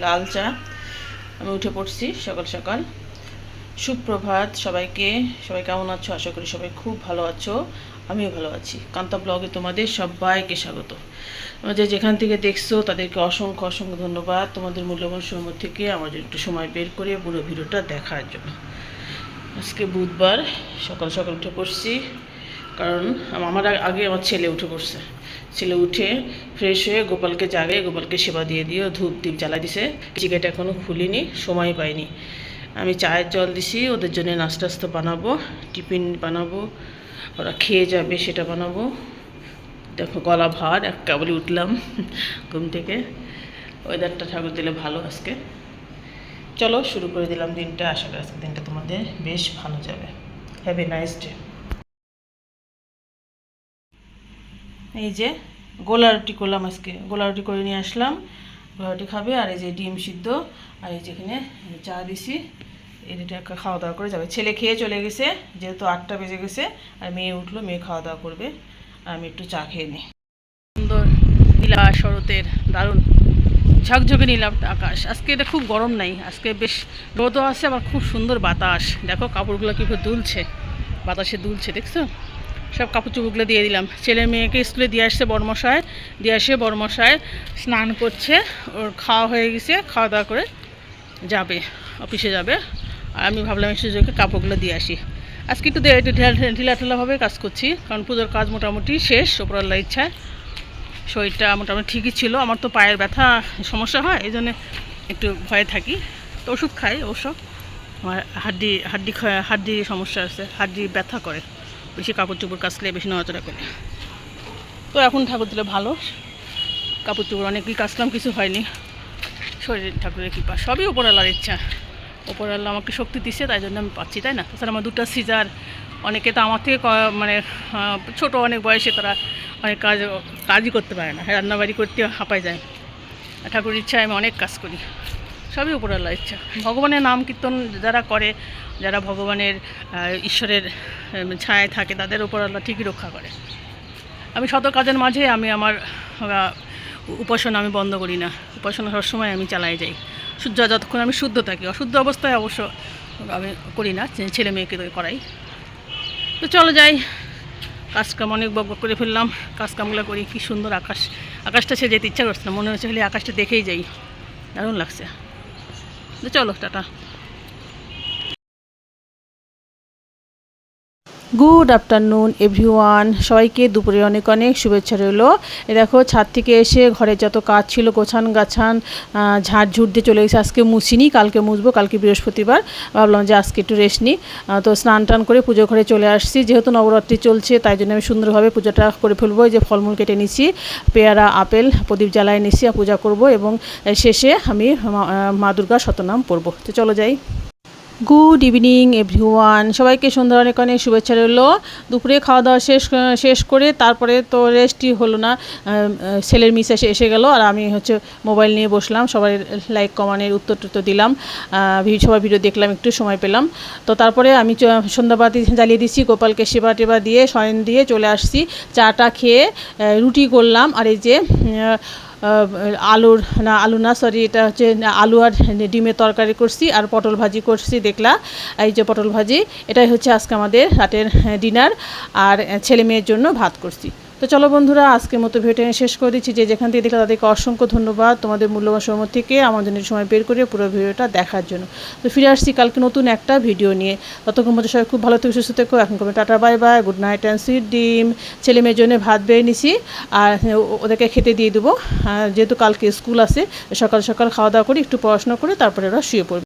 লাল চা। আমি উঠে পড়ছি সকাল সকাল। সুপ্রভাত সবাইকে। সবাই কেমন আছো? আশা করি সবাই খুব ভালো আছো। আমিও ভালো আছি। কান্তা ব্লগে তোমাদের সবাইকে স্বাগত। তোমরা যে যেখান থেকে দেখছ, তাদেরকে অসংখ্য অসংখ্য ধন্যবাদ। তোমাদের মূল্যবান সময় থেকে আমাদের একটু সময় বের করে পুরো ভিডিওটা দেখার জন্য। আজকে বুধবার সকাল সকাল উঠে পড়ছি, কারণ আমার আগে আমার ছেলে উঠে পড়ছে। ছেলে উঠে ফ্রেশ হয়ে গোপালকে জাগে, গোপালকে সেবা দিয়ে দিয়ে ধূপ দ্বীপ জ্বালাই দিছে। চিকেটা এখনও খুলিনি, সময় পাইনি। আমি চায়ের জল দিছি, ওদের জন্য নাস্তা টাস্তা বানাবো, টিফিন বানাবো, ওরা খেয়ে যাবে, সেটা বানাবো। দেখো গলা ভার এক কেবলই উঠলাম ঘুম থেকে। ওয়েদারটা ঠাকুর দিলে ভালো আজকে। চলো, শুরু করে দিলাম দিনটা। আশা করি আজকে দিনটা তোমাদের বেশ ভালো যাবে। হ্যাভ এ নাইস ডে এই যে গোলা রুটি করলাম আজকে। গোলা রুটি করে নিয়ে আসলাম। গোলা রুটি খাবে আর এই যে ডিম সিদ্ধ। আর এই যেখানে চা দিছি। এটা খাওয়া দাওয়া করে যাবে। ছেলে খেয়ে চলে গেছে, যেহেতু আটটা বেজে গেছে, আর মেয়ে উঠল, মেয়ে খাওয়া দাওয়া করবে। আর আমি একটু চা খেয়ে নিই। সুন্দর নীলা শরতের দারুণ ঝকঝকে নীলাম আকাশ। আজকে এটা খুব গরম নাই। আজকে বেশ রোদও আছে, আবার খুব সুন্দর বাতাস। দেখো কাপড়গুলো কীভাবে দুলছে। বাতাসে দুলছে, দেখছ? সব কাপড় চুপড়গুলো দিয়ে দিলাম। ছেলে মেয়েকে স্কুলে দিয়ে আসছে বড়মশায় দিয়ে আসে বড়মশায় স্নান করছে, ওর খাওয়া হয়ে গেছে, খাওয়া দাওয়া করে যাবে, অফিসে যাবে। আর আমি ভাবলাম এই সুযোগে কাপড়গুলো দিয়ে আসি। আজকে একটু ঢিলা ঢিলা ঢিলাভাবে কাজ করছি, কারণ পুজোর কাজ মোটামুটি শেষ ওপরাল্লা ইচ্ছায়। শরীরটা মোটামুটি ঠিকই ছিল, আমার তো পায়ের ব্যথা সমস্যা হয়, এই জন্যে একটু ভয়ে থাকি। তো ওষুধ খাই অবশ্য, আমার হাড্ডি হাড্ডি হাড্ডির সমস্যা আছে হাড্ডি ব্যথা করে। বেশি কাপড় চোপড় কাচলে বেশি নড়াচড়া করে। তো এখন ঠাকুর দিলে ভালো। কাপড় চোপড় অনেকই কাচলাম, কিছু হয়নি। শরীর, ঠাকুরের কৃপা, সবই ওপরওয়ালার ইচ্ছা। ওপরওয়ালা আমাকে শক্তি দিচ্ছে, তাই জন্য আমি পাচ্ছি, তাই না? তাছাড়া আমার দুটো সিজার, অনেকে তো আমার থেকে মানে ছোট, অনেক বয়সে তারা অনেক কাজ, কাজই করতে পারে না। রান্নাবাড়ি করতে হাঁপায় যায়। ঠাকুরের ইচ্ছায় আমি অনেক কাজ করি। সবই উপরওয়ালার ইচ্ছা। ভগবানের নাম কীর্তন যারা করে, যারা ভগবানের ঈশ্বরের ছায়ায় থাকে, তাদের উপরওয়ালা ঠিকই রক্ষা করে। আমি শত কাজের মাঝে আমি আমার উপাসনা আমি বন্ধ করি না। উপাসনা সবসময় আমি চালাই যাই। শুদ্ধ যতক্ষণ আমি শুদ্ধ থাকি, অশুদ্ধ অবস্থায় অবশ্য আমি করি না ছেলে মেয়েকে করাই। তো চলো যাই, কাজকাম অনেক বক করে ফেললাম, কাজকামগুলো করি, কি সুন্দর আকাশ, আকাশটা সে যেতে ইচ্ছা করছে না, মনে হচ্ছে খালি আকাশটা দেখেই যাই। দারুণ লাগছে। চলো টাটা। গুড আফটারনুন এভরিওয়ান সবাইকে দুপুরে অনেক অনেক শুভেচ্ছা রইল। এ দেখো, ছাদ থেকে এসে ঘরে যত কাজ ছিল, গোছান গাছান ঝাড় ঝুট দিয়ে চলে গেছে। আজকে মুছিনি, কালকে মুছবো, কালকে বৃহস্পতিবার। ভাবলাম যে আজকে একটু রেস্ট নিই তো স্নান টান করে পুজো ঘরে চলে আসছি। যেহেতু নবরাত্রি চলছে, তাই জন্য আমি সুন্দরভাবে পুজোটা করে ফেলব। যে ফলমূল কেটে নিচ্ছি পেয়ারা, আপেল, প্রদীপ জ্বালায় নিচ্ছি আর পূজা করব এবং শেষে আমি মা দুর্গার শতনাম পড়ব। তো চলো যাই। গুড ইভিনিং এভরিওয়ান সবাইকে সন্ধ্যা অনেক অনেক শুভেচ্ছা রইল। দুপুরে খাওয়া দাওয়া শেষ শেষ করে তারপরে তো রেস্টই হলো না ছেলের মিস এসে এসে গেল। আর আমি হচ্ছে মোবাইল নিয়ে বসলাম। সবাই লাইক কমানের উত্তর টুত্তর দিলাম। সবার ভিডিও দেখলাম, একটু সময় পেলাম। তো তারপরে আমি সন্ধ্যাবাতি জ্বালিয়ে দিচ্ছি, গোপালকে সেবা টেবা দিয়ে, শয়ন দিয়ে চলে আসছি। চাটা খেয়ে রুটি করলাম। আর এই যে আলুর, না, আলু না সরি এটা হচ্ছে আলু আর ডিমের তরকারি করছি আর পটল ভাজি করছি, দেখলা? এই যে পটল ভাজি, এটাই হচ্ছে আজকে আমাদের রাতের ডিনার আর ছেলে মেয়ের জন্য ভাত করছি। তো চলো বন্ধুরা, আজকের মতো ভিডিও শেষ করে দিচ্ছি। যে যেখান থেকে দেখলে তাদেরকে অসংখ্য ধন্যবাদ তোমাদের মূল্যবান সময় থেকে আমার জন্য সময় বের করে পুরো ভিডিওটা দেখার জন্য। তো ফিরে আসছি কালকে নতুন একটা ভিডিও নিয়ে। ততক্ষণ মধ্যে সবাই খুব ভালো থেকে, সুস্থ থেকো। এখন কমে tata, bye bye, good night and sweet dream. ছেলে মেয়ের জন্য ভাত বেড়ে নিছি আর ওদেরকে খেতে দিয়ে দেবো। যেহেতু কালকে স্কুল আছে, সকাল সকাল খাওয়া দাওয়া করে, একটু পড়াশোনা করে তারপরে ওরা শুয়ে পড়বে।